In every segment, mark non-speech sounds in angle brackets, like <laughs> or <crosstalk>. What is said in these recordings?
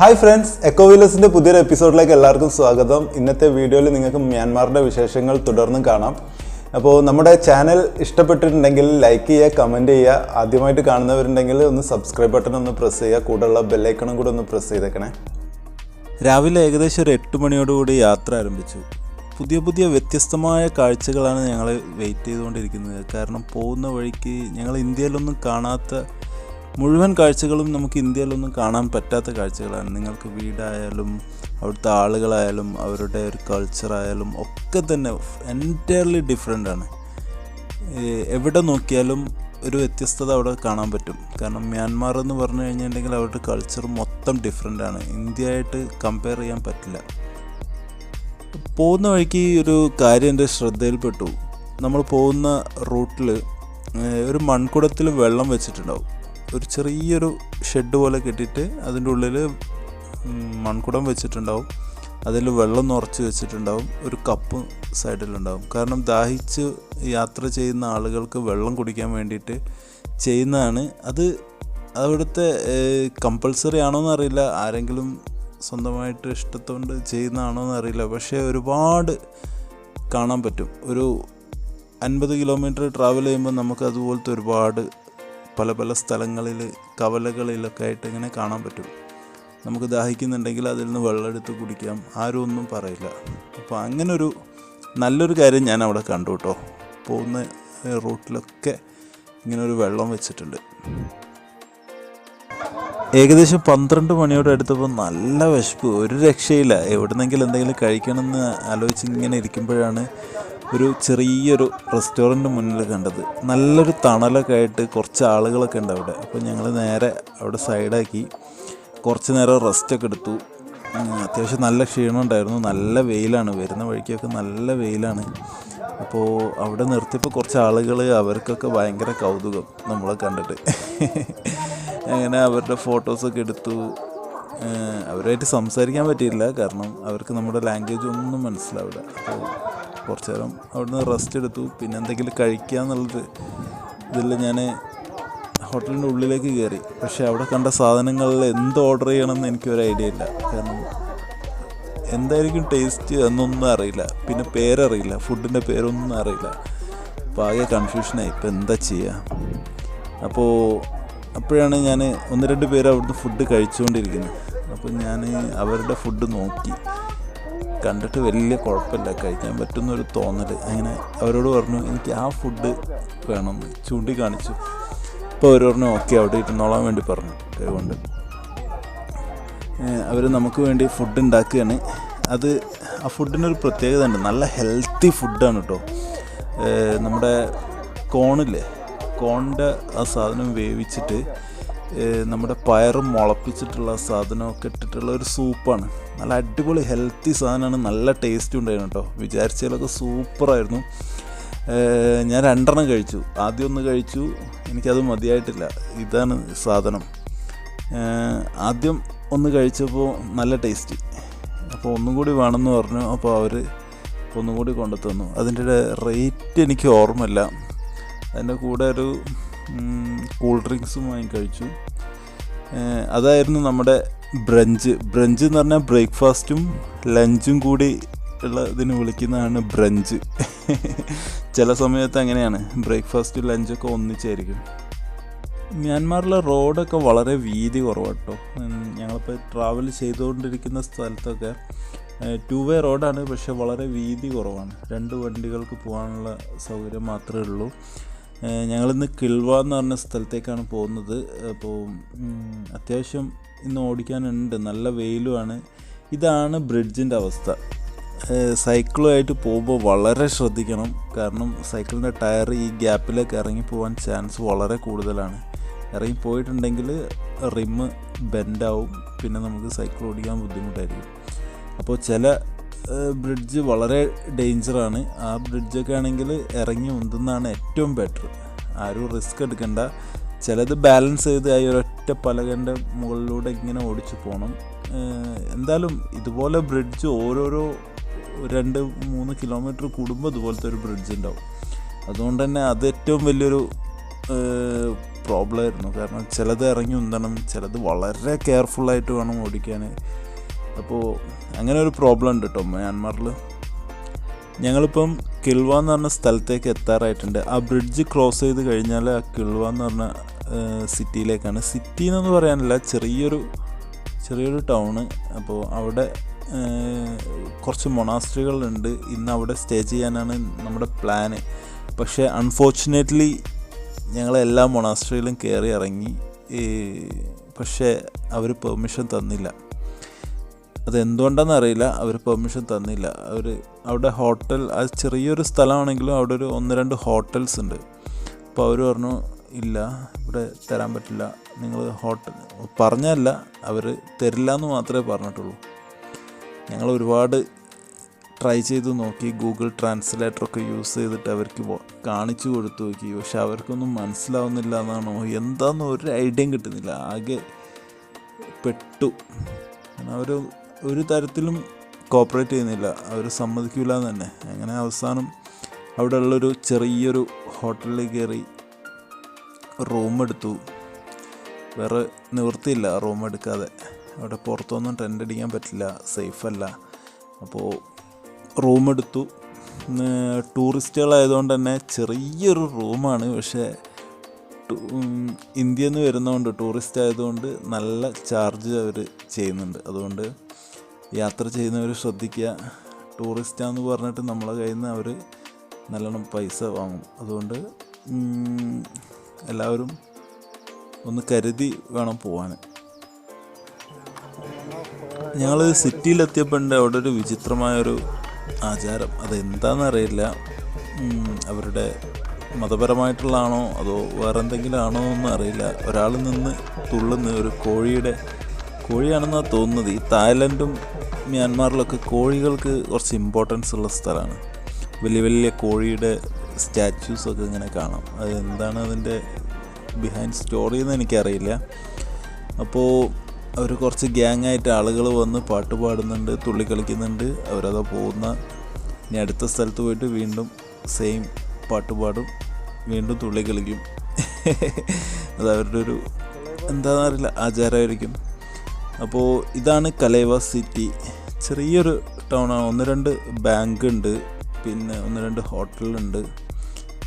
Hi friends echo വീലേഴ്സിന്റെ പുതിയൊരു എപ്പിസോഡിലേക്ക് എല്ലാവർക്കും സ്വാഗതം. ഇന്നത്തെ വീഡിയോയിൽ നിങ്ങൾക്ക് മ്യാൻമാറിന്റെ വിശേഷങ്ങൾ തുടർന്നും കാണാം. അപ്പോൾ നമ്മുടെ ചാനൽ ഇഷ്ടപ്പെട്ടിട്ടുണ്ടെങ്കിൽ ലൈക്ക് ചെയ്യുക കമന്റ് ചെയ്യുക ആദ്യമായിട്ട് കാണുന്നവരുണ്ടെങ്കിൽ ഒന്ന് സബ്സ്ക്രൈബ് ബട്ടൺ ഒന്ന് പ്രസ് ചെയ്യുക കൂടെയുള്ള ബെല്ലൈക്കണും കൂടെ ഒന്ന് പ്രസ് ചെയ്തേക്കണേ. രാവിലെ ഏകദേശം ഒരു എട്ട് മണിയോടുകൂടി യാത്ര ആരംഭിച്ചു. പുതിയ പുതിയ വ്യത്യസ്തമായ കാഴ്ചകളാണ് ഞങ്ങൾ വെയിറ്റ് ചെയ്തുകൊണ്ടിരിക്കുന്നത്. കാരണം പോകുന്ന വഴിക്ക് ഞങ്ങൾ ഇന്ത്യയിലൊന്നും കാണാത്ത മുഴുവൻ കാഴ്ചകളും നമുക്ക് ഇന്ത്യയിലൊന്നും കാണാൻ പറ്റാത്ത കാഴ്ചകളാണ്. നിങ്ങൾക്ക് വീടായാലും അവിടുത്തെ ആളുകളായാലും അവരുടെ ഒരു കൾച്ചറായാലും ഒക്കെ തന്നെ എന്റയർലി ഡിഫറെന്റ് ആണ്. എവിടെ നോക്കിയാലും ഒരു വ്യത്യസ്തത അവിടെ കാണാൻ പറ്റും. കാരണം മ്യാൻമാർ എന്ന് പറഞ്ഞു കഴിഞ്ഞിട്ടുണ്ടെങ്കിൽ അവരുടെ കൾച്ചർ മൊത്തം ഡിഫറെന്റ് ആണ്. ഇന്ത്യയായിട്ട് കമ്പയർ ചെയ്യാൻ പറ്റില്ല. പോകുന്ന വഴിക്ക് ഒരു കാര്യം എന്റെ ശ്രദ്ധയിൽപ്പെട്ടു. നമ്മൾ പോകുന്ന റൂട്ടിൽ ഒരു മൺകുടത്തിൽ വെള്ളം വെച്ചിട്ടുണ്ടാവും. ഒരു ചെറിയൊരു ഷെഡ് പോലെ കെട്ടിയിട്ട് അതിന്റെ ഉള്ളിൽ മൺകുടം വെച്ചിട്ടുണ്ടാവും. അതിൽ വെള്ളം നിറച്ച് വെച്ചിട്ടുണ്ടാവും. ഒരു കപ്പ് സൈഡിലുണ്ടാവും. കാരണം ദാഹിച്ച് യാത്ര ചെയ്യുന്ന ആളുകൾക്ക് വെള്ളം കുടിക്കാൻ വേണ്ടിയിട്ട് ചെയ്യുന്നതാണ്. അത് അവിടുത്തെ കമ്പൾസറി ആണോന്ന് അറിയില്ല. ആരെങ്കിലും സ്വന്തമായിട്ട് ഇഷ്ടത്തോണ്ട് ചെയ്യുന്നതാണോന്ന് അറിയില്ല. പക്ഷേ ഒരുപാട് കാണാൻ പറ്റും. ഒരു അൻപത് കിലോമീറ്റർ ട്രാവൽ ചെയ്യുമ്പോൾ നമുക്ക് അതുപോലത്തെ ഒരുപാട് പല പല സ്ഥലങ്ങളിൽ കവലകളിലൊക്കെ ആയിട്ട് ഇങ്ങനെ കാണാൻ പറ്റും. നമുക്ക് ദാഹിക്കുന്നുണ്ടെങ്കിൽ അതിൽ നിന്ന് വെള്ളം എടുത്ത് കുടിക്കാം. ആരും ഒന്നും പറയില്ല. അപ്പോൾ അങ്ങനൊരു നല്ലൊരു കാര്യം ഞാൻ അവിടെ കണ്ടു കേട്ടോ പോകുന്ന റൂട്ടിലൊക്കെ ഇങ്ങനെ ഒരു വെള്ളം വെച്ചിട്ടുണ്ട്. ഏകദേശം പന്ത്രണ്ട് മണിയോടെ അടുത്തപ്പോൾ നല്ല വിശപ്പ്. ഒരു രക്ഷയില്ല. എവിടുന്നെങ്കിലും എന്തെങ്കിലും കഴിക്കണമെന്ന് ആലോചിച്ച് ഇങ്ങനെ ഇരിക്കുമ്പോഴാണ് ഒരു ചെറിയൊരു റെസ്റ്റോറന്റ് മുന്നിൽ കണ്ടത്. നല്ലൊരു തണലൊക്കെ ആയിട്ട് കുറച്ച് ആളുകളൊക്കെ ഉണ്ട് അവിടെ. അപ്പോൾ ഞങ്ങൾ നേരെ അവിടെ സൈഡാക്കി കുറച്ച് നേരം റെസ്റ്റൊക്കെ എടുത്തു. അത്യാവശ്യം നല്ല ക്ഷീണം ഉണ്ടായിരുന്നു. നല്ല വെയിലാണ്. വരുന്ന വഴിക്കൊക്കെ നല്ല വെയിലാണ്. അപ്പോൾ അവിടെ നിർത്തിയപ്പോൾ കുറച്ച് ആളുകൾ അവർക്കൊക്കെ ഭയങ്കര കൗതുകം നമ്മളെ കണ്ടിട്ട്. അങ്ങനെ അവരുടെ ഫോട്ടോസൊക്കെ എടുത്തു. അവരുമായിട്ട് സംസാരിക്കാൻ പറ്റിയില്ല. കാരണം അവർക്ക് നമ്മുടെ ലാംഗ്വേജ് ഒന്നും മനസ്സിലാവില്ല. അപ്പോൾ കുറച്ച് നേരം അവിടുന്ന് റെസ്റ്റ് എടുത്തു. പിന്നെ എന്തെങ്കിലും കഴിക്കുക എന്നുള്ളത് ഇതിൽ ഞാൻ ഹോട്ടലിന്റെ ഉള്ളിലേക്ക് കയറി പക്ഷേ അവിടെ കണ്ട സാധനങ്ങളിൽ എന്ത് ഓർഡർ ചെയ്യണമെന്ന് എനിക്കൊരു ഐഡിയ ഇല്ല. കാരണം എന്തായിരിക്കും ടേസ്റ്റ് എന്നൊന്നും അറിയില്ല. പിന്നെ പേരറിയില്ല. ഫുഡിന്റെ പേരൊന്നും അറിയില്ല. അപ്പോൾ ആകെ കൺഫ്യൂഷനായി ഇപ്പോൾ എന്താ ചെയ്യുക അപ്പോൾ അപ്പോഴാണ് ഞാൻ ഒന്ന് രണ്ട് പേര് അവിടുന്ന് ഫുഡ് കഴിച്ചുകൊണ്ടിരിക്കുന്നത്. അപ്പോൾ ഞാൻ അവരുടെ ഫുഡ് നോക്കി. കണ്ടിട്ട് വലിയ കുഴപ്പമില്ല കഴിക്കാൻ പറ്റുന്നൊരു തോന്നൽ അങ്ങനെ അവരോട് പറഞ്ഞു എനിക്ക് ആ ഫുഡ് വേണം. ചൂണ്ടിക്കാണിച്ചു അപ്പോൾ അവർ പറഞ്ഞു ഓക്കെ അവിടെ ഇരുന്നോളാൻ വേണ്ടി പറഞ്ഞു. അതുകൊണ്ട് അവർ നമുക്ക് വേണ്ടി ഫുഡ് ഉണ്ടാക്കുകയാണ്. അത് ആ ഫുഡിനൊരു പ്രത്യേകത ഉണ്ട് നല്ല ഹെൽത്തി ഫുഡാണ് കേട്ടോ നമ്മുടെ കോണില്ലേ? കോണിന്റെ ആ സാധനം വേവിച്ചിട്ട് നമ്മുടെ പയറും മുളപ്പിച്ചിട്ടുള്ള സാധനമൊക്കെ ഇട്ടിട്ടുള്ള ഒരു സൂപ്പാണ് നല്ല അടിപൊളി ഹെൽത്തി സാധനമാണ്. നല്ല ടേസ്റ്റ് ഉണ്ടായിരുന്നു കേട്ടോ. വിചാരിച്ചതിലൊക്കെ സൂപ്പറായിരുന്നു ഞാൻ രണ്ടെണ്ണം കഴിച്ചു. ആദ്യം ഒന്ന് കഴിച്ചു. എനിക്കത് മതിയായിട്ടില്ല. ഇതാണ് സാധനം. ആദ്യം ഒന്ന് കഴിച്ചപ്പോൾ നല്ല ടേസ്റ്റ് അപ്പോൾ ഒന്നും കൂടി വേണമെന്ന് പറഞ്ഞു. അപ്പോൾ അവർ ഒന്നും കൂടി കൊണ്ടു തന്നു അതിന്റെ റേറ്റ് എനിക്ക് ഓർമ്മയില്ല. അതിന്റെ കൂടെ ഒരു കൂൾ ഡ്രിങ്ക്സും വാങ്ങി കഴിച്ചു. അതായിരുന്നു നമ്മുടെ ബ്രഞ്ച് ബ്രഞ്ച് എന്ന് പറഞ്ഞാൽ ബ്രേക്ക്ഫാസ്റ്റും ലഞ്ചും കൂടി ഉള്ള ഇതിന് വിളിക്കുന്നതാണ് ബ്രഞ്ച്. ചില സമയത്ത് അങ്ങനെയാണ്. ബ്രേക്ക്ഫാസ്റ്റും ലഞ്ചൊക്കെ ഒന്നിച്ചായിരിക്കും. മ്യാൻമാറിലെ റോഡൊക്കെ വളരെ വീതി കുറവാട്ടോ. ഞങ്ങളിപ്പോൾ ട്രാവൽ ചെയ്തുകൊണ്ടിരിക്കുന്ന സ്ഥലത്തൊക്കെ ടു വേ റോഡാണ് പക്ഷേ വളരെ വീതി കുറവാണ്. രണ്ട് വണ്ടികൾക്ക് പോകാനുള്ള സൗകര്യം മാത്രമേ ഉള്ളൂ. ഞങ്ങളിന്ന് കിൽവ എന്ന് പറഞ്ഞ സ്ഥലത്തേക്കാണ് പോകുന്നത്. അപ്പോൾ അത്യാവശ്യം ഇന്ന് ഓടിക്കാനുണ്ട്. നല്ല വെയിലുമാണ്. ഇതാണ് ബ്രിഡ്ജിന്റെ അവസ്ഥ. സൈക്കിളുമായിട്ട് പോകുമ്പോൾ വളരെ ശ്രദ്ധിക്കണം. കാരണം സൈക്കിളിന്റെ ടയർ ഈ ഗ്യാപ്പിലേക്ക് ഇറങ്ങി പോകാൻ ചാൻസ് വളരെ കൂടുതലാണ്. ഇറങ്ങി പോയിട്ടുണ്ടെങ്കിൽ റിമ്മ് ബെൻഡാവും. പിന്നെ നമുക്ക് സൈക്കിൾ ഓടിക്കാൻ ബുദ്ധിമുട്ടായിരിക്കും. അപ്പോൾ ചില ബ്രിഡ്ജ് വളരെ ഡേഞ്ചറാണ്. ആ ബ്രിഡ്ജൊക്കെ ആണെങ്കിൽ ഇറങ്ങി ഉന്തുന്നതാണ് ഏറ്റവും ബെറ്റർ. ആരും റിസ്ക് എടുക്കണ്ട. ചിലത് ബാലൻസ് ചെയ്ത് ആ ഒരൊറ്റ പലകന്റെ മുകളിലൂടെ ഇങ്ങനെ ഓടിച്ചു പോകണം. എന്തായാലും ഇതുപോലെ ബ്രിഡ്ജ് ഓരോരോ രണ്ട് മൂന്ന് കിലോമീറ്റർ കൂടുമ്പോൾ ഇതുപോലത്തെ ഒരു ബ്രിഡ്ജ് ഉണ്ടാവും. അതുകൊണ്ട് തന്നെ അത് ഏറ്റവും വലിയൊരു പ്രോബ്ലം ആയിരുന്നു. കാരണം ചിലത് ഇറങ്ങി ഉന്തണം ചിലത് വളരെ കെയർഫുള്ളായിട്ട് വേണം ഓടിക്കാൻ. അപ്പോൾ അങ്ങനെ ഒരു പ്രോബ്ലം ഉണ്ട് കേട്ടോ മ്യാൻമാറിൽ ഞങ്ങളിപ്പം കിൽവ എന്ന് പറഞ്ഞ സ്ഥലത്തേക്ക് എത്താറായിട്ടുണ്ട്. ആ ബ്രിഡ്ജ് ക്രോസ് ചെയ്ത് കഴിഞ്ഞാൽ ആ കിൽവ എന്ന് പറഞ്ഞ സിറ്റിയിലേക്കാണ് സിറ്റി എന്നൊന്നും പറയാനില്ല ചെറിയൊരു ചെറിയൊരു ടൗണ് അപ്പോൾ അവിടെ കുറച്ച് മൊണാസ്ട്രികളുണ്ട് ഇന്ന് അവിടെ സ്റ്റേ ചെയ്യാനാണ് നമ്മുടെ പ്ലാന് പക്ഷേ അൺഫോർച്ചുനേറ്റ്ലി ഞങ്ങളെല്ലാ മൊണാസ്ട്രിയിലും കയറി ഇറങ്ങി. പക്ഷേ അവർ പെർമിഷൻ തന്നില്ല. അതെന്തുകൊണ്ടാണെന്ന് അറിയില്ല. അവർ പെർമിഷൻ തന്നില്ല. അവർ അവിടെ ഹോട്ടൽ അത് ചെറിയൊരു സ്ഥലമാണെങ്കിലും അവിടെ ഒരു ഒന്ന് രണ്ട് ഹോട്ടൽസ് ഉണ്ട്. അപ്പോൾ അവർ പറഞ്ഞു ഇല്ല ഇവിടെ തരാൻ പറ്റില്ല. നിങ്ങൾ ഹോട്ടൽ പറഞ്ഞല്ല അവർ തരില്ല എന്ന് മാത്രമേ പറഞ്ഞിട്ടുള്ളൂ. ഞങ്ങൾ ഒരുപാട് ട്രൈ ചെയ്ത് നോക്കി. ഗൂഗിൾ ട്രാൻസ്ലേറ്ററൊക്കെ യൂസ് ചെയ്തിട്ട് അവർക്ക് കാണിച്ചു കൊടുത്തു നോക്കി. പക്ഷെ അവർക്കൊന്നും മനസ്സിലാവുന്നില്ല എന്നാണോ. എന്താണെന്ന് ഒരു ഐഡിയയും കിട്ടുന്നില്ല. ആകെ പെട്ടു. അവർ ഒരു തരത്തിലും കോപ്പറേറ്റ് ചെയ്യുന്നില്ല. അവർ സമ്മതിക്കില്ല എന്ന് തന്നെ. അങ്ങനെ അവസാനം അവിടെ ഉള്ളൊരു ചെറിയൊരു ഹോട്ടലിൽ കയറി റൂം എടുത്തു. വേറെ നിവൃത്തിയില്ല റൂം എടുക്കാതെ. അവിടെ പുറത്തൊന്നും ടെന്റ് അടിക്കാൻ പറ്റില്ല. സേഫല്ല അപ്പോൾ റൂം എടുത്തു. ടൂറിസ്റ്റുകളായതുകൊണ്ട് തന്നെ ചെറിയൊരു റൂമാണ് പക്ഷേ ഇന്ത്യയിൽ നിന്ന് വരുന്നതുകൊണ്ട് ടൂറിസ്റ്റ് ആയതുകൊണ്ട് നല്ല ചാർജ് അവർ ചെയ്യുന്നുണ്ട്. അതുകൊണ്ട് യാത്ര ചെയ്യുന്നവർ ശ്രദ്ധിക്കുക. ടൂറിസ്റ്റാന്ന് പറഞ്ഞിട്ട് നമ്മളെ കയ്യിൽ നിന്ന് അവർ നല്ലോണം പൈസ വാങ്ങും. അതുകൊണ്ട് എല്ലാവരും ഒന്ന് കരുതി വേണം പോവാൻ ഞങ്ങൾ സിറ്റിയിലെത്തിയപ്പോണ്ട് അവിടെ ഒരു വിചിത്രമായൊരു ആചാരം. അതെന്താണെന്ന് അറിയില്ല അവരുടെ മതപരമായിട്ടുള്ളതാണോ അതോ വേറെ എന്തെങ്കിലും ആണോ എന്ന് അറിയില്ല ഒരാൾ നിന്ന് തുള്ളുന്ന ഒരു കോഴിയുടെ കോഴിയാണെന്നാണ് തോന്നുന്നത്. ഈ തായ്ലൻഡും മ്യാൻമാറിലൊക്കെ കോഴികൾക്ക് കുറച്ച് ഇമ്പോർട്ടൻസ് ഉള്ള സ്ഥലമാണ്. വലിയ വലിയ കോഴിയുടെ സ്റ്റാച്യൂസൊക്കെ ഇങ്ങനെ കാണാം. അതെന്താണ് അതിന്റെ ബിഹൈൻഡ് സ്റ്റോറി എന്ന് എനിക്കറിയില്ല. അപ്പോൾ അവർ കുറച്ച് ഗ്യാങ് ആയിട്ട് ആളുകൾ വന്ന് പാട്ട് പാടുന്നുണ്ട് തുള്ളി കളിക്കുന്നുണ്ട്. അവരത് പോകുന്ന. ഇനി അടുത്ത സ്ഥലത്ത് പോയിട്ട് വീണ്ടും സെയിം പാട്ട് പാടും. വീണ്ടും തുള്ളി കളിക്കും. അത് അവരുടെ ഒരു എന്താണെന്നറിയില്ല ആചാരമായിരിക്കും. അപ്പോൾ ഇതാണ് കലേവ സിറ്റി. ചെറിയൊരു ടൗണാണ് ഒന്ന് രണ്ട് ബാങ്ക് ഉണ്ട്. പിന്നെ ഒന്ന് രണ്ട് ഹോട്ടലുണ്ട്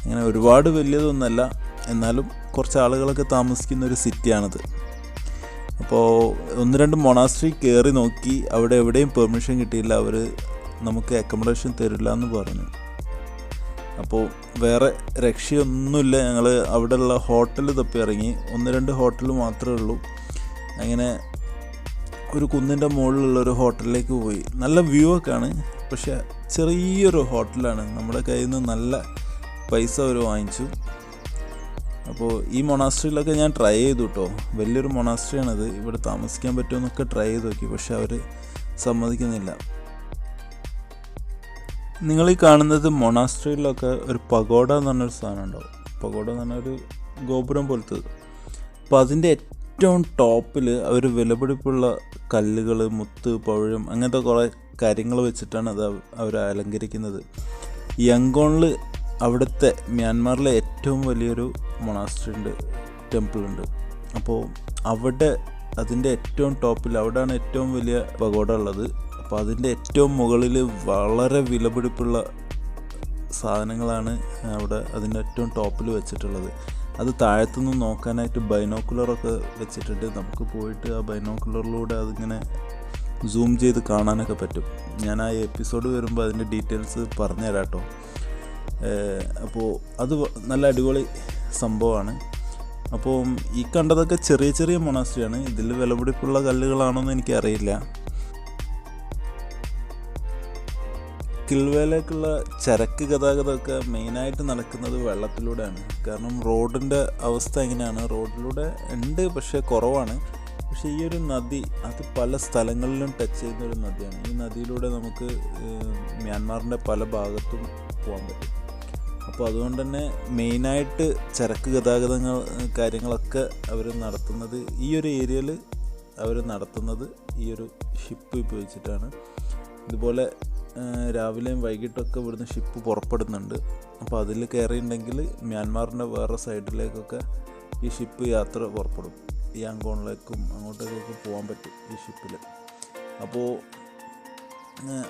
അങ്ങനെ ഒരുപാട് വലിയതൊന്നുമല്ല. എന്നാലും കുറച്ച് ആളുകളൊക്കെ താമസിക്കുന്ന ഒരു സിറ്റിയാണിത് അപ്പോൾ ഒന്ന് രണ്ട് മൊണാസ്ട്രി കയറി നോക്കി. അവിടെ എവിടെയും പെർമിഷൻ കിട്ടിയില്ല. അവർ നമുക്ക് അക്കോമഡേഷൻ തരില്ല എന്ന് പറഞ്ഞു. അപ്പോൾ വേറെ രക്ഷയൊന്നുമില്ല. ഞങ്ങൾ അവിടെയുള്ള ഹോട്ടൽ തപ്പി ഇറങ്ങി. ഒന്ന് രണ്ട് ഹോട്ടൽ മാത്രമേ ഉള്ളൂ. അങ്ങനെ ഒരു കുന്നിന്റെ മുകളിലുള്ള ഒരു ഹോട്ടലിലേക്ക് പോയി. നല്ല വ്യൂ ഒക്കെ ആണ് പക്ഷേ ചെറിയൊരു ഹോട്ടലാണ്. നമ്മുടെ കയ്യിൽ നിന്ന് നല്ല പൈസ അവർ വാങ്ങിച്ചു. അപ്പോൾ ഈ മൊണാസ്ട്രിയിലൊക്കെ ഞാൻ ട്രൈ ചെയ്തു കേട്ടോ വലിയൊരു മൊണാസ്ട്രിയാണത്. ഇവിടെ താമസിക്കാൻ പറ്റുമെന്നൊക്കെ ട്രൈ ചെയ്ത് നോക്കി. പക്ഷെ അവർ സമ്മതിക്കുന്നില്ല. നിങ്ങൾ ഈ കാണുന്നത് മൊണാസ്ട്രിയിലൊക്കെ ഒരു പഗോഡ എന്ന് പറഞ്ഞൊരു സാധനം ഉണ്ടാവും പഗോഡ എന്ന് പറഞ്ഞ ഒരു ഗോപുരം പോലത്തത്. അപ്പോൾ അതിന്റെ ഏറ്റവും ടോപ്പിൽ അവർ വിലപിടിപ്പുള്ള കല്ലുകൾ മുത്ത് പഴം അങ്ങനത്തെ കുറേ കാര്യങ്ങൾ വെച്ചിട്ടാണ് അത് അവർ അലങ്കരിക്കുന്നത്. യങ്കോണിൽ അവിടുത്തെ മ്യാൻമാറിലെ ഏറ്റവും വലിയൊരു മൊണാസ്ട്രി ഉണ്ട് ടെമ്പിൾ ഉണ്ട് അപ്പോൾ അവിടെ അതിന്റെ ഏറ്റവും ടോപ്പിൽ അവിടെയാണ് ഏറ്റവും വലിയ പകോട ഉള്ളത്. അപ്പോൾ അതിന്റെ ഏറ്റവും മുകളിൽ വളരെ വിലപിടിപ്പുള്ള സാധനങ്ങളാണ് അവിടെ അതിന്റെ ഏറ്റവും ടോപ്പിൽ വെച്ചിട്ടുള്ളത്. അത് താഴത്തുനിന്ന് നോക്കാനായിട്ട് ബൈനോക്കുലറൊക്കെ വെച്ചിട്ടുണ്ട്. നമുക്ക് പോയിട്ട് ആ ബൈനോക്കുലറിലൂടെ അതിങ്ങനെ സൂം ചെയ്ത് കാണാനൊക്കെ പറ്റും. ഞാൻ ആ എപ്പിസോഡ് വരുമ്പോൾ അതിന്റെ ഡീറ്റെയിൽസ് പറഞ്ഞുതരാം കേട്ടോ അപ്പോൾ അത് നല്ല അടിപൊളി സംഭവമാണ്. അപ്പോൾ ഈ കണ്ടതൊക്കെ ചെറിയ ചെറിയ മൊണാസ്ട്രിയാണ്. ഇതിൽ വിലപിടിപ്പുള്ള കല്ലുകളാണോ എന്ന് എനിക്കറിയില്ല. കിൽവേലേക്കുള്ള ചരക്ക് ഗതാഗതമൊക്കെ മെയിനായിട്ട് നടക്കുന്നത് വെള്ളത്തിലൂടെയാണ്. കാരണം റോഡിന്റെ അവസ്ഥ എങ്ങനെയാണ്? റോഡിലൂടെ ഉണ്ട് പക്ഷേ കുറവാണ്. പക്ഷേ ഈ ഒരു നദി അത് പല സ്ഥലങ്ങളിലും ടച്ച് ചെയ്യുന്ന ഒരു നദിയാണ്. ഈ നദിയിലൂടെ നമുക്ക് മ്യാൻമാറിന്റെ പല ഭാഗത്തും പോകാൻ പറ്റും. അപ്പോൾ അതുകൊണ്ട് തന്നെ മെയിനായിട്ട് ചരക്ക് ഗതാഗതങ്ങൾ കാര്യങ്ങളൊക്കെ അവർ നടത്തുന്നത് ഈ ഒരു ഏരിയയിൽ അവർ നടത്തുന്നത് ഈ ഒരു ഷിപ്പ് ഉപയോഗിച്ചിട്ടാണ്. ഇതുപോലെ രാവിലെയും വൈകിട്ടൊക്കെ ഇവിടുന്ന് ഷിപ്പ് പുറപ്പെടുന്നുണ്ട്. അപ്പോൾ അതിൽ കയറിയിട്ടുണ്ടെങ്കിൽ മ്യാൻമാറിന്റെ വേറെ സൈഡിലേക്കൊക്കെ ഈ ഷിപ്പ് യാത്ര പുറപ്പെടും. യാങ്കോണിലേക്കും അങ്ങോട്ടേക്കൊക്കെ പോകാൻ പറ്റും ഈ ഷിപ്പിൽ. അപ്പോൾ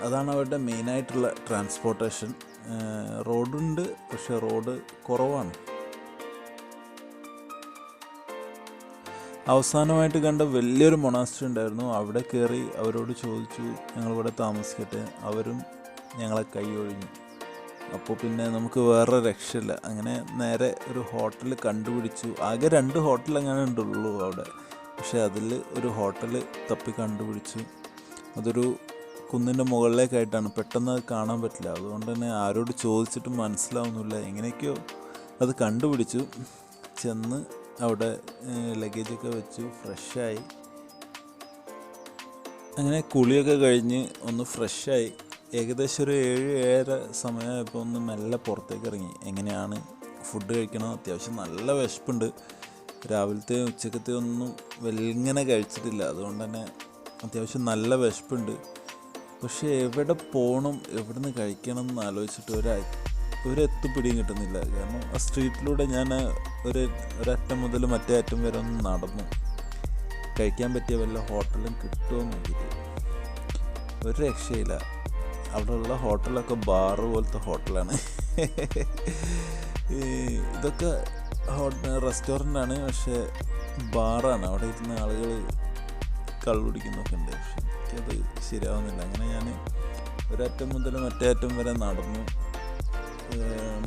അതാണ് അവരുടെ മെയിനായിട്ടുള്ള ട്രാൻസ്പോർട്ടേഷൻ. റോഡുണ്ട് പക്ഷേ റോഡ് കുറവാണ്. അവസാനമായിട്ട് കണ്ട വലിയൊരു മൊണാസ്ട്രി ഉണ്ടായിരുന്നു. അവിടെ കയറി അവരോട് ചോദിച്ചു ഞങ്ങളിവിടെ താമസിക്കട്ടെ? അവരും ഞങ്ങളെ കൈ ഒഴിഞ്ഞു. അപ്പോൾ പിന്നെ നമുക്ക് വേറെ രക്ഷയില്ല. അങ്ങനെ നേരെ ഒരു ഹോട്ടൽ കണ്ടുപിടിച്ചു. ആകെ രണ്ട് ഹോട്ടൽ അങ്ങനെ ഉണ്ടുള്ളൂ അവിടെ. പക്ഷേ അതിൽ ഒരു ഹോട്ടൽ തപ്പി കണ്ടുപിടിച്ചു. അതൊരു കുന്നിന്റെ മുകളിലേക്കായിട്ടാണ്. പെട്ടെന്ന് അത് കാണാൻ പറ്റില്ല. അതുകൊണ്ട് തന്നെ ആരോട് ചോദിച്ചിട്ടും മനസ്സിലാവുന്നില്ല. എങ്ങനെയൊക്കെയോ അത് കണ്ടുപിടിച്ചു. ചെന്ന് അവിടെ ലഗേജൊക്കെ വെച്ചു ഫ്രഷായി അങ്ങനെ കുളിയൊക്കെ കഴിഞ്ഞ് ഒന്ന് ഫ്രഷായി ഏകദേശം ഒരു ഏഴ് ഏഴര സമയമായപ്പോൾ ഒന്ന് മെല്ലെ പുറത്തേക്ക് ഇറങ്ങി എങ്ങനെയാണ് ഫുഡ് കഴിക്കണം? അത്യാവശ്യം നല്ല വിശപ്പുണ്ട്. രാവിലത്തെ ഉച്ചക്കത്തെ ഒന്നും വെലിങ്ങനെ കഴിച്ചിട്ടില്ല. അതുകൊണ്ട് തന്നെ അത്യാവശ്യം നല്ല വിശപ്പുണ്ട്. പക്ഷേ എവിടെ പോകണം എവിടെ നിന്ന് കഴിക്കണം എന്ന് ആലോചിച്ചിട്ട് ഒരു ഒരു എത്തുപിടിയും കിട്ടുന്നില്ല. കാരണം ആ സ്ട്രീറ്റിലൂടെ ഞാൻ ഒരു ഒരറ്റം മുതൽ മറ്റേ അറ്റം വരെ ഒന്ന് നടന്നു. കഴിക്കാൻ പറ്റിയ വല്ല ഹോട്ടലും കിട്ടുമോ നോക്കിയിട്ട്. ഒരു രക്ഷയില്ല. അവിടെയുള്ള ഹോട്ടലൊക്കെ ബാറ് പോലത്തെ ഹോട്ടലാണ്. ഇതൊക്കെ റെസ്റ്റോറന്റ് ആണ് പക്ഷേ ബാറാണ്. അവിടെ ഇരുന്ന ആളുകൾ കള്ളുടിക്കുന്നൊക്കെ ഉണ്ട്. പക്ഷെ എനിക്കത് ശരിയാവുന്നില്ല. അങ്ങനെ ഞാൻ ഒരറ്റം മുതൽ മറ്റേ അറ്റം വരെ നടന്നു.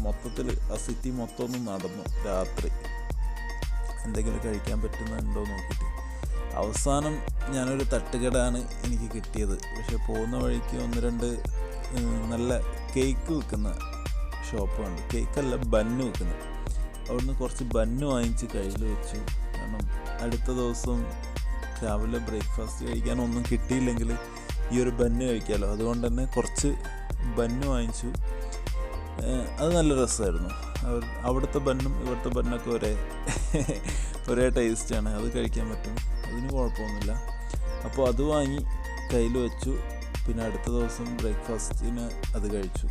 മൊത്തത്തിൽ ആ സിറ്റി മൊത്തം ഒന്ന് നടന്നു രാത്രി. എന്തെങ്കിലും കഴിക്കാൻ പറ്റുന്നുണ്ടോ നോക്കിയിട്ട്. അവസാനം ഞാനൊരു തട്ടുകടാണ് എനിക്ക് കിട്ടിയത്. പക്ഷെ പോകുന്ന വഴിക്ക് ഒന്ന് രണ്ട് നല്ല കേക്ക് വിൽക്കുന്ന ഷോപ്പുണ്ട്. കേക്കല്ല ബന്ന് വിൽക്കുന്നത് അവിടുന്ന് കുറച്ച് ബന്ന് വാങ്ങിച്ച് കയ്യിൽ വെച്ചു. കാരണം അടുത്ത ദിവസം രാവിലെ ബ്രേക്ക്ഫാസ്റ്റ് കഴിക്കാൻ ഒന്നും കിട്ടിയില്ലെങ്കിൽ ഈ ഒരു ബന്ന് കഴിക്കാമല്ലോ അതുകൊണ്ട് തന്നെ കുറച്ച് ബന്ന് വാങ്ങിച്ചു. അത് നല്ല രസമായിരുന്നു. അവിടുത്തെ ബന്നും ഇവിടുത്തെ ബന്നൊക്കെ ഒരേ ഒരേ ടേസ്റ്റാണ്. അത് കഴിക്കാൻ പറ്റും. അതിന് കുഴപ്പമൊന്നുമില്ല. അപ്പോൾ അത് വാങ്ങി കയ്യിൽ വെച്ചു. പിന്നെ അടുത്ത ദിവസം ബ്രേക്ക്ഫാസ്റ്റിന് അത് കഴിച്ചു.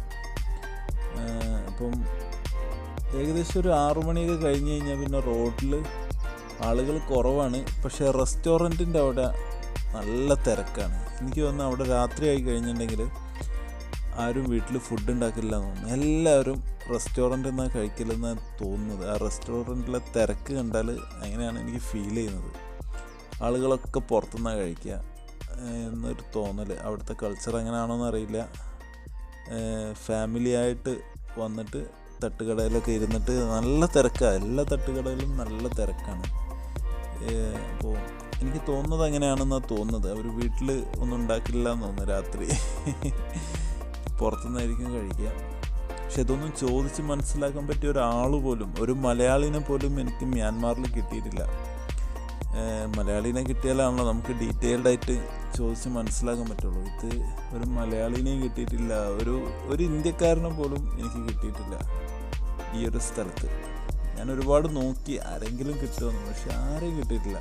അപ്പം ഏകദേശം ഒരു ആറു മണിയൊക്കെ കഴിഞ്ഞ് കഴിഞ്ഞാൽ പിന്നെ റോഡിൽ ആളുകൾ കുറവാണ്. പക്ഷേ റെസ്റ്റോറന്റിന്റെ അവിടെ നല്ല തിരക്കാണ്. എനിക്ക് തോന്നുന്നു അവിടെ രാത്രി ആയി കഴിഞ്ഞിട്ടുണ്ടെങ്കിൽ ആരും വീട്ടിൽ ഫുഡ് ഉണ്ടാക്കില്ല തോന്നുന്നു. എല്ലാവരും റെസ്റ്റോറന്റിൽ നിന്നാണ് കഴിക്കില്ലെന്നാണ് തോന്നുന്നത്. ആ റെസ്റ്റോറന്റിലെ തിരക്ക് കണ്ടാൽ അങ്ങനെയാണ് എനിക്ക് ഫീൽ ചെയ്യുന്നത്. ആളുകളൊക്കെ പുറത്തുനിന്നാണ് കഴിക്കുക എന്നൊരു തോന്നൽ അവിടുത്തെ കൾച്ചർ എങ്ങനെയാണോന്ന് അറിയില്ല. ഫാമിലി ആയിട്ട് വന്നിട്ട് തട്ടുകടയിലൊക്കെ ഇരുന്നിട്ട് നല്ല തിരക്കാണ് എല്ലാ തട്ടുകടയിലും നല്ല തിരക്കാണ്. അപ്പോൾ എനിക്ക് തോന്നുന്നത് അങ്ങനെയാണെന്നാണ് തോന്നുന്നത്. അവർ വീട്ടിൽ ഒന്നും ഉണ്ടാക്കില്ല എന്ന് തോന്നുന്നു രാത്രി. പുറത്തുനിന്നായിരിക്കും കഴിക്കുക. പക്ഷെ ഇതൊന്നും ചോദിച്ച് മനസ്സിലാക്കാൻ പറ്റിയ ഒരാൾ പോലും ഒരു മലയാളിനെ പോലും എനിക്ക് മ്യാൻമാറിൽ കിട്ടിയിട്ടില്ല. മലയാളിനെ കിട്ടിയാലാണല്ലോ നമുക്ക് ഡീറ്റെയിൽഡ് ആയിട്ട് ചോദിച്ച് മനസ്സിലാക്കാൻ പറ്റുള്ളൂ. ഇത് ഒരു മലയാളീനെയും കിട്ടിയിട്ടില്ല ഒരു ഒരു ഇന്ത്യക്കാരനെ പോലും എനിക്ക് കിട്ടിയിട്ടില്ല ഈ ഒരു സ്ഥലത്ത്. ഞാൻ ഒരുപാട് നോക്കി ആരെങ്കിലും കിട്ടുമെന്ന് പക്ഷെ ആരെയും കിട്ടിയിട്ടില്ല.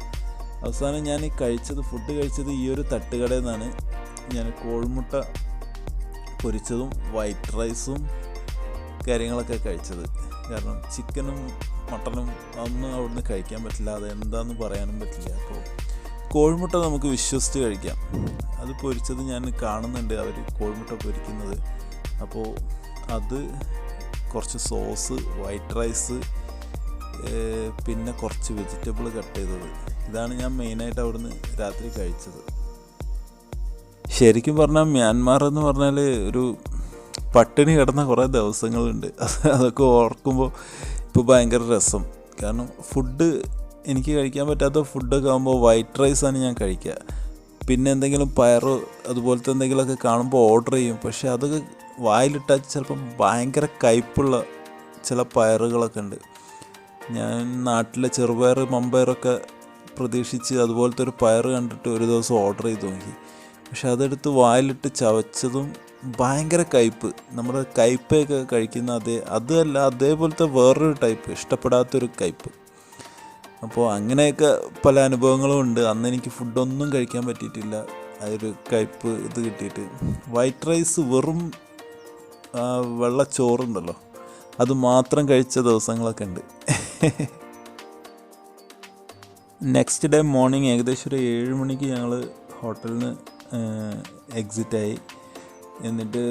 അവസാനം ഞാൻ ഈ കഴിച്ചത് ഫുഡ് കഴിച്ചത് ഈ ഒരു തട്ടുകടയിൽ നിന്നാണ്. ഞാൻ കോഴിമുട്ട പൊരിച്ചതും വൈറ്റ് റൈസും കാര്യങ്ങളൊക്കെ കഴിച്ചത്. കാരണം ചിക്കനും മട്ടനും ഒന്നും അവിടുന്ന് കഴിക്കാൻ പറ്റില്ല. അത് എന്താന്ന് പറയാനും പറ്റില്ല. അപ്പോൾ കോഴിമുട്ട നമുക്ക് വിശ്വസിച്ച് കഴിക്കാം. അത് പൊരിച്ചത് ഞാൻ കാണുന്നുണ്ട് അവർ കോഴിമുട്ട പൊരിക്കുന്നത്. അപ്പോൾ അത് കുറച്ച് സോസ് വൈറ്റ് റൈസ് പിന്നെ കുറച്ച് വെജിറ്റബിൾ കട്ട് ചെയ്തത്. ഇതാണ് ഞാൻ മെയിനായിട്ട് അവിടുന്ന് രാത്രി കഴിച്ചത്. ശരിക്കും പറഞ്ഞാൽ മ്യാൻമാർ എന്ന് പറഞ്ഞാൽ ഒരു പട്ടിണി കിടന്ന കുറേ ദിവസങ്ങളുണ്ട്. അത് അതൊക്കെ ഓർക്കുമ്പോൾ ഇപ്പോൾ ഭയങ്കര രസം. കാരണം ഫുഡ് എനിക്ക് കഴിക്കാൻ പറ്റാത്ത ഫുഡൊക്കെ ആകുമ്പോൾ വൈറ്റ് റൈസാണ് ഞാൻ കഴിക്കുക പിന്നെ എന്തെങ്കിലും പയറ് അതുപോലത്തെ എന്തെങ്കിലുമൊക്കെ കാണുമ്പോൾ ഓർഡർ ചെയ്യും. പക്ഷേ അതൊക്കെ വായിലിട്ടാൽ ചിലപ്പം ഭയങ്കര കയ്പുള്ള ചില പയറുകളൊക്കെ ഉണ്ട്. ഞാൻ നാട്ടിലെ ചെറുപയർ മമ്പയറൊക്കെ പ്രതീക്ഷിച്ച് അതുപോലത്തെ ഒരു പയർ കണ്ടിട്ട് ഒരു ദിവസം ഓർഡർ ചെയ്ത് നോക്കി. പക്ഷെ അതെടുത്ത് വായിലിട്ട് ചവച്ചതും ഭയങ്കര കയ്പ്പ്. നമ്മുടെ കയ്പയൊക്കെ കഴിക്കുന്ന അതേ അതല്ല അതേപോലത്തെ വേറൊരു ടൈപ്പ് ഇഷ്ടപ്പെടാത്തൊരു കയ്പ്പ്. അപ്പോൾ അങ്ങനെയൊക്കെ പല അനുഭവങ്ങളും ഉണ്ട്. അന്ന് എനിക്ക് ഫുഡൊന്നും കഴിക്കാൻ പറ്റിയിട്ടില്ല. ഒരു കയ്പ്പ് ഇത് കിട്ടിയിട്ട്. വൈറ്റ് റൈസ് വെറും വെള്ളച്ചോറുണ്ടല്ലോ വെള്ള ചോറുണ്ടല്ലോ. അത് മാത്രം കഴിച്ച ദിവസങ്ങളൊക്കെ ഉണ്ട്. നെക്സ്റ്റ് ഡേ മോർണിംഗ് ഏകദേശം ഒരു ഏഴ് മണിക്ക് ഞങ്ങൾ ഹോട്ടലിൽ നിന്ന് എക്സിറ്റായി എന്നിട്ട്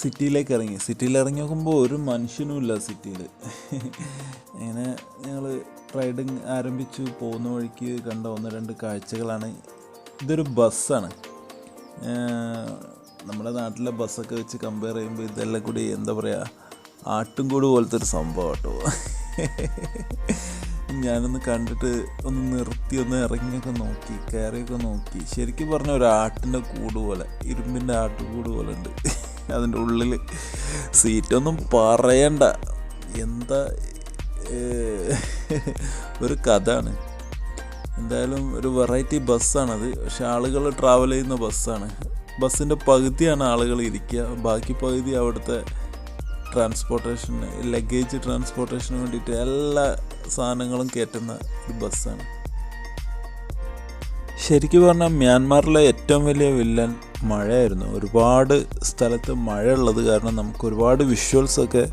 സിറ്റിയിലേക്ക് ഇറങ്ങി. സിറ്റിയിൽ ഇറങ്ങി നോക്കുമ്പോൾ ഒരു മനുഷ്യനും ഇല്ല സിറ്റിയിൽ ഇങ്ങനെ ഞങ്ങൾ റൈഡിങ് ആരംഭിച്ചു. പോകുന്ന വഴിക്ക് കണ്ട ഒന്ന് രണ്ട് കാഴ്ചകളാണ്. ഇതൊരു ബസ്സാണ്. നമ്മുടെ നാട്ടിലെ ബസ്സൊക്കെ വെച്ച് കമ്പയർ ചെയ്യുമ്പോൾ ഇതെല്ലാം കൂടി എന്താ പറയുക ആട്ടുംകൂട് പോലത്തെ ഒരു സംഭവം കേട്ടോ ഞാനൊന്ന് കണ്ടിട്ട് ഒന്ന് നിർത്തി ഒന്ന് ഇറങ്ങിയൊക്കെ നോക്കി കയറിയൊക്കെ നോക്കി. ശരിക്കും പറഞ്ഞ ഒരു ആട്ടിന്റെ കൂട് പോലെ ഇരുമ്പിന്റെ ആട്ടുകൂട് പോലെ ഉണ്ട്. അതിന്റെ ഉള്ളിൽ സീറ്റൊന്നും പറയണ്ട. എന്താ ഒരു കഥയാണ്. എന്തായാലും ഒരു വെറൈറ്റി ബസ്സാണത്. പക്ഷെ ആളുകൾ ട്രാവൽ ചെയ്യുന്ന ബസ്സാണ്. ബസ്സിന്റെ പകുതിയാണ് ആളുകൾ ഇരിക്കുക. ബാക്കി പകുതി അവിടുത്തെ ട്രാൻസ്പോർട്ടേഷന് ലഗേജ് ട്രാൻസ്പോർട്ടേഷന് വേണ്ടിയിട്ട് എല്ലാ സാധനങ്ങളും കയറ്റുന്ന ഒരു ബസ്സാണ്. ശരിക്കും പറഞ്ഞാൽ മ്യാൻമാറിലെ ഏറ്റവും വലിയ വില്ലൻ മഴയായിരുന്നു. ഒരുപാട് സ്ഥലത്ത് മഴ ഉള്ളത് കാരണം നമുക്ക് ഒരുപാട് വിഷ്വൽസ് ഒക്കെ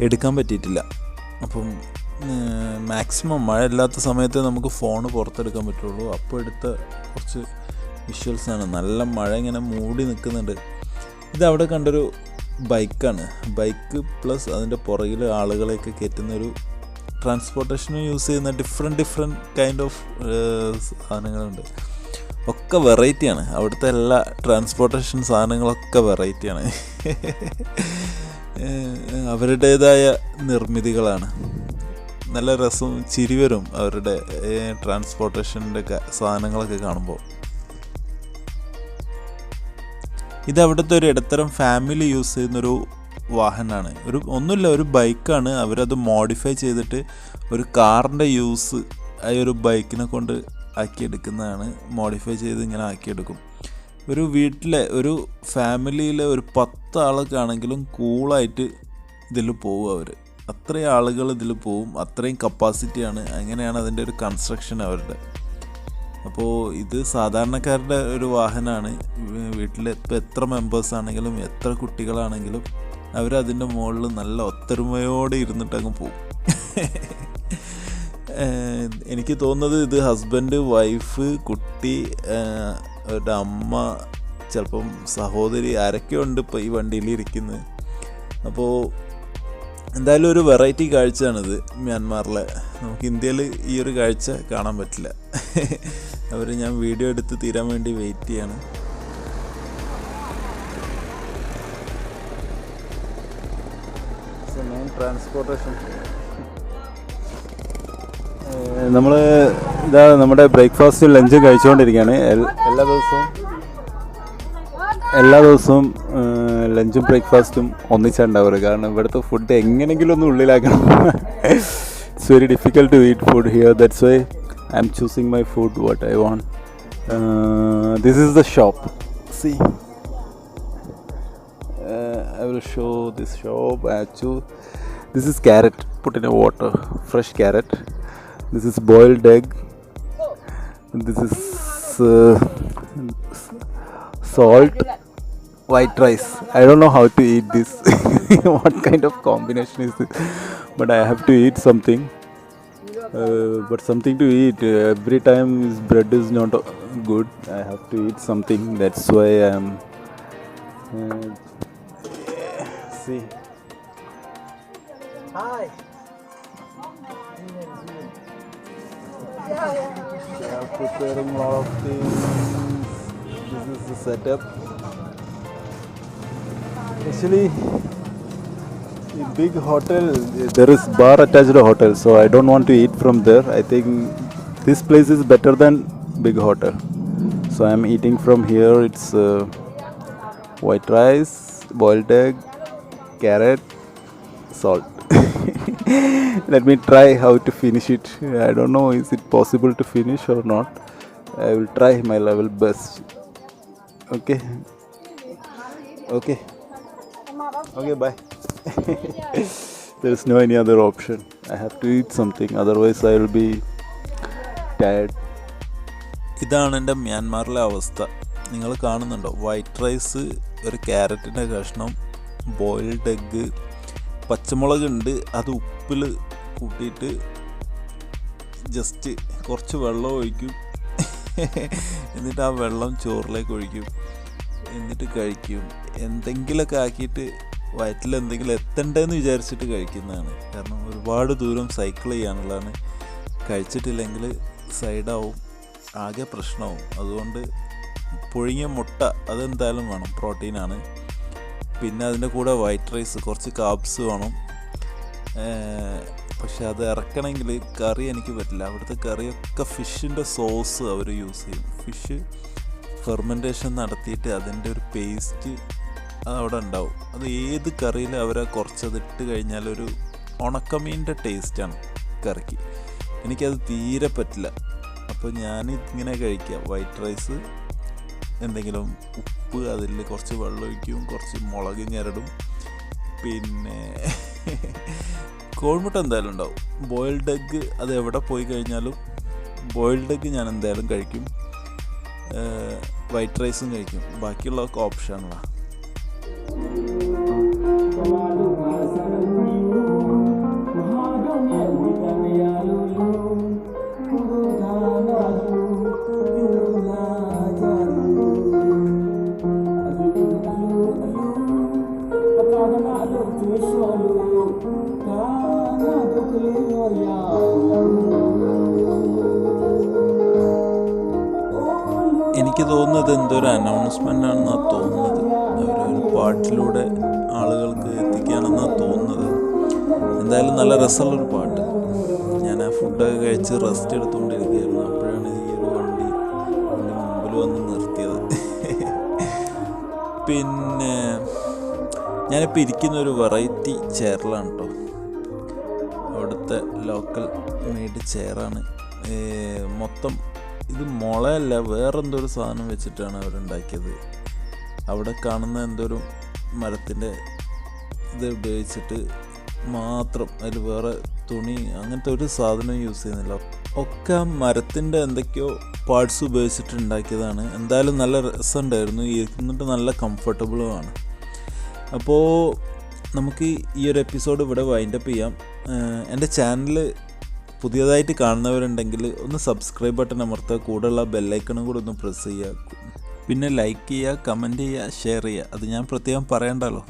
എടുക്കാൻ പറ്റിയിട്ടില്ല. അപ്പം മാക്സിമം മഴ ഇല്ലാത്ത സമയത്ത് നമുക്ക് ഫോൺ പുറത്തെടുക്കാൻ പറ്റുള്ളൂ. അപ്പോൾ എടുത്ത കുറച്ച് വിഷ്വൽസാണ് നല്ല മഴ ഇങ്ങനെ മൂടി നിൽക്കുന്നുണ്ട്. ഇത് അവിടെ കണ്ടൊരു ബൈക്കാണ് ബൈക്ക് പ്ലസ് അതിന്റെ പുറകിൽ ആളുകളെയൊക്കെ കയറ്റുന്ന ഒരു ട്രാൻസ്പോർട്ടേഷന് യൂസ് ചെയ്യുന്ന ഡിഫറെന്റ് ഡിഫറെന്റ് കൈൻഡ് ഓഫ് സാധനങ്ങളുണ്ട്. ഒക്കെ വെറൈറ്റിയാണ് അവിടുത്തെ എല്ലാ ട്രാൻസ്പോർട്ടേഷൻ സാധനങ്ങളൊക്കെ വെറൈറ്റിയാണ് അവരുടേതായ നിർമ്മിതികളാണ്. നല്ല രസവും ചിരിവരും അവരുടെ ട്രാൻസ്പോർട്ടേഷന്റെ സാധനങ്ങളൊക്കെ കാണുമ്പോൾ. ഇത് അവിടുത്തെ ഒരു ഇടത്തരം ഫാമിലി യൂസ് ചെയ്യുന്നൊരു വാഹനമാണ് ഒരു ഒന്നുമില്ല ഒരു ബൈക്കാണ്. അവരത് മോഡിഫൈ ചെയ്തിട്ട് ഒരു കാറിന്റെ യൂസ് ആ ഒരു ബൈക്കിനെ കൊണ്ട് ആക്കിയെടുക്കുന്നതാണ്. മോഡിഫൈ ചെയ്ത് ഇങ്ങനെ ആക്കിയെടുക്കും. ഒരു വീട്ടിലെ ഒരു ഫാമിലിയിലെ ഒരു പത്ത് ആളൊക്കെ കൂളായിട്ട് ഇതിൽ പോകും അവർ അത്രയും ആളുകൾ ഇതിൽ പോവും. അത്രയും കപ്പാസിറ്റിയാണ് അങ്ങനെയാണ് അതിന്റെ ഒരു കൺസ്ട്രക്ഷൻ അവരുടെ. അപ്പോൾ ഇത് സാധാരണക്കാരുടെ ഒരു വാഹനമാണ് വീട്ടിൽ ഇപ്പോൾ എത്ര മെമ്പേഴ്സ് ആണെങ്കിലും എത്ര കുട്ടികളാണെങ്കിലും അവരതിന്റെ മുകളിൽ നല്ല ഒത്തൊരുമയോടെ ഇരുന്നിട്ട് അങ്ങ് പോകും എനിക്ക് തോന്നുന്നത് ഇത് ഹസ്ബൻഡ് വൈഫ് കുട്ടി അവരുടെ അമ്മ ചിലപ്പം സഹോദരി ആരൊക്കെ ഉണ്ട് ഇപ്പോൾ ഈ വണ്ടിയിൽ ഇരിക്കുന്നത്. അപ്പോൾ എന്തായാലും ഒരു വെറൈറ്റി കാഴ്ചയാണിത് മ്യാൻമാറിലെ. നമുക്ക് ഇന്ത്യയിൽ ഈ ഒരു കാഴ്ച കാണാൻ പറ്റില്ല. അവർ ഞാൻ വീഡിയോ എടുത്ത് തീരാൻ വേണ്ടി വെയിറ്റ് ചെയ്യാണ്. ട്രാൻസ്പോർട്ടേഷൻ നമ്മൾ ഇതാ നമ്മുടെ ബ്രേക്ക്ഫാസ്റ്റ് ലഞ്ച് കഴിച്ചുകൊണ്ടിരിക്കുകയാണ് എല്ലാ ദിവസവും എല്ലാ ദിവസവും ലഞ്ചും ബ്രേക്ക്ഫാസ്റ്റും ഒന്നിച്ചുണ്ടാവുക കാരണം ഇവിടുത്തെ ഫുഡ് എങ്ങനെങ്കിലും ഒന്ന് ഉള്ളിലാക്കണം. It's very difficult to eat food here that's why I'm choosing my food what I want this is the shop see I will show this shop choose. This is carrot. Put in a water. Fresh carrot. This is boiled egg. This is uh, salt. White rice. I don't know how to eat this. <laughs> what kind of combination is this? But I have to eat something. Uh, but something to eat. Every time this bread is not good. I have to eat something. That's why I'm. Uh, see. Hi. They are preparing a lot of things. This is the setup. Actually, the big hotel, there is bar attached to hotel, so I don't want to eat from there. I think this place is better than big hotel. So I'm eating from here. It's uh, white rice, boiled egg, carrot, salt. Let me try how to finish it. I don't know is it possible to finish or not. I will try my level best. Okay. Okay. Okay, bye. there is no any other option. I have to eat something, otherwise I will be tired. ഇതാണ് എന്റെ മ്യാൻമാറിലെ അവസ്ഥ നിങ്ങൾ കാണുന്നുണ്ടോ white rice ഒരു ക്യാരറ്റിന്റെ കഷ്ണം boiled egg പച്ചമുളക് ഉണ്ട് അത് ഉപ്പിൽ കൂട്ടിയിട്ട് ജസ്റ്റ് കുറച്ച് വെള്ളം ഒഴിക്കും. എന്നിട്ട് ആ വെള്ളം ചോറിലേക്ക് ഒഴിക്കും. എന്നിട്ട് കഴിക്കും. എന്തെങ്കിലുമൊക്കെ ആക്കിയിട്ട് വയറ്റിൽ എന്തെങ്കിലും എത്തണ്ടെന്ന് വിചാരിച്ചിട്ട് കഴിക്കുന്നതാണ്. കാരണം ഒരുപാട് ദൂരം സൈക്കിൾ ചെയ്യാനുള്ളതാണ്. കഴിച്ചിട്ടില്ലെങ്കിൽ സൈഡാവും ആകെ പ്രശ്നമാവും. അതുകൊണ്ട് പുഴുങ്ങിയ മുട്ട അതെന്തായാലും വേണം. പ്രോട്ടീനാണ്. പിന്നെ അതിന്റെ കൂടെ വൈറ്റ് റൈസ് കുറച്ച് കാബ്സ് വേണം. പക്ഷെ അത് ഇറക്കണമെങ്കിൽ കറി എനിക്ക് പറ്റില്ല. അവിടുത്തെ കറിയൊക്കെ ഫിഷിന്റെ സോസ് അവർ യൂസ് ചെയ്യും. ഫിഷ് ഫെർമെന്റേഷൻ നടത്തിയിട്ട് അതിന്റെ ഒരു പേസ്റ്റ് അവിടെ ഉണ്ടാവും. അത് ഏത് കറിയിൽ അവർ കുറച്ചത് ഇട്ട് കഴിഞ്ഞാൽ ഒരു ഉണക്കമീന്റെ ടേസ്റ്റാണ് കറിക്ക്. എനിക്കത് തീരെ പറ്റില്ല. അപ്പോൾ ഞാനിങ്ങനെ കഴിക്കാം വൈറ്റ് റൈസ് എന്തെങ്കിലും ഉപ്പ് അതിൽ കുറച്ച് വെള്ളം ഒഴിക്കും കുറച്ച് മുളക് ഞരടും. പിന്നെ <laughs> കോഴിമുട്ട എന്തായാലും ഉണ്ടാവും. ബോയിൽഡ് എഗ്ഗ് അത് എവിടെ പോയി കഴിഞ്ഞാലും ബോയിൽഡ് എഗ്ഗ് ഞാൻ എന്തായാലും കഴിക്കും. വൈറ്റ് റൈസും കഴിക്കും. ബാക്കിയുള്ളതൊക്കെ ഓപ്ഷനാണ് തോന്നുന്നത് എന്തൊരു അനൗൺസ്മെന്റ് ആണെന്നാണ് തോന്നുന്നത്. അവരൊരു പാട്ടിലൂടെ ആളുകൾക്ക് എത്തിക്കുകയാണെന്നാണ് തോന്നുന്നത്. എന്തായാലും നല്ല രസമുള്ളൊരു പാട്ട്. ഞാൻ ആ ഫുഡൊക്കെ കഴിച്ച് റെസ്റ്റ് എടുത്തുകൊണ്ടിരിക്കുകയായിരുന്നു. അപ്പോഴാണ് ഈ ഒരു വണ്ടി എന്റെ മുമ്പിൽ വന്ന് നിർത്തിയത്. പിന്നെ ഞാനിപ്പോൾ ഇരിക്കുന്ന ഒരു വെറൈറ്റി ചെയറിലാണ് കേട്ടോ അവിടുത്തെ ലോക്കൽ മെയ്ഡ് ചെയറാണ് മൊത്തം ഇത് മുളയല്ല വേറെന്തോ ഒരു സാധനം വെച്ചിട്ടാണ് അവരുണ്ടാക്കിയത്. അവിടെ കാണുന്ന എന്തൊരു മരത്തിന്റെ ഇത് ഉപയോഗിച്ചിട്ട് മാത്രം അതിൽ വേറെ തുണി അങ്ങനത്തെ ഒരു സാധനം യൂസ് ചെയ്യുന്നില്ല. ഒക്കെ മരത്തിന്റെ എന്തൊക്കെയോ പാർട്സ് ഉപയോഗിച്ചിട്ട് ഉണ്ടാക്കിയതാണ്. എന്തായാലും നല്ല രസമുണ്ടായിരുന്നു. ഇരുന്നിട്ട് നല്ല കംഫർട്ടബിളുമാണ് അപ്പോൾ നമുക്ക് ഈ ഒരു എപ്പിസോഡ് ഇവിടെ വൈൻഡപ്പ് ചെയ്യാം. എന്റെ ചാനൽ പുതിയതായിട്ട് കാണുന്നവരുണ്ടെങ്കിൽ ഒന്ന് സബ്സ്ക്രൈബ് ബട്ടൺ അമർത്തുക കൂടെയുള്ള ബെല്ലൈക്കണും കൂടെ ഒന്ന് പ്രസ് ചെയ്യുക. പിന്നെ ലൈക്ക് ചെയ്യുക കമന്റ് ചെയ്യുക ഷെയർ ചെയ്യുക. അത് ഞാൻ പ്രത്യേകം പറയണ്ടല്ലോ.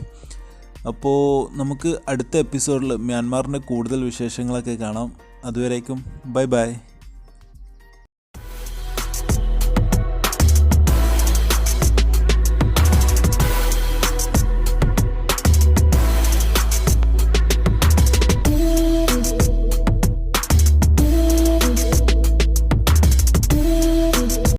അപ്പോൾ നമുക്ക് അടുത്ത എപ്പിസോഡിൽ മ്യാൻമാറിന്റെ കൂടുതൽ വിശേഷങ്ങളൊക്കെ കാണാം. അതുവരേക്കും ബൈ ബൈ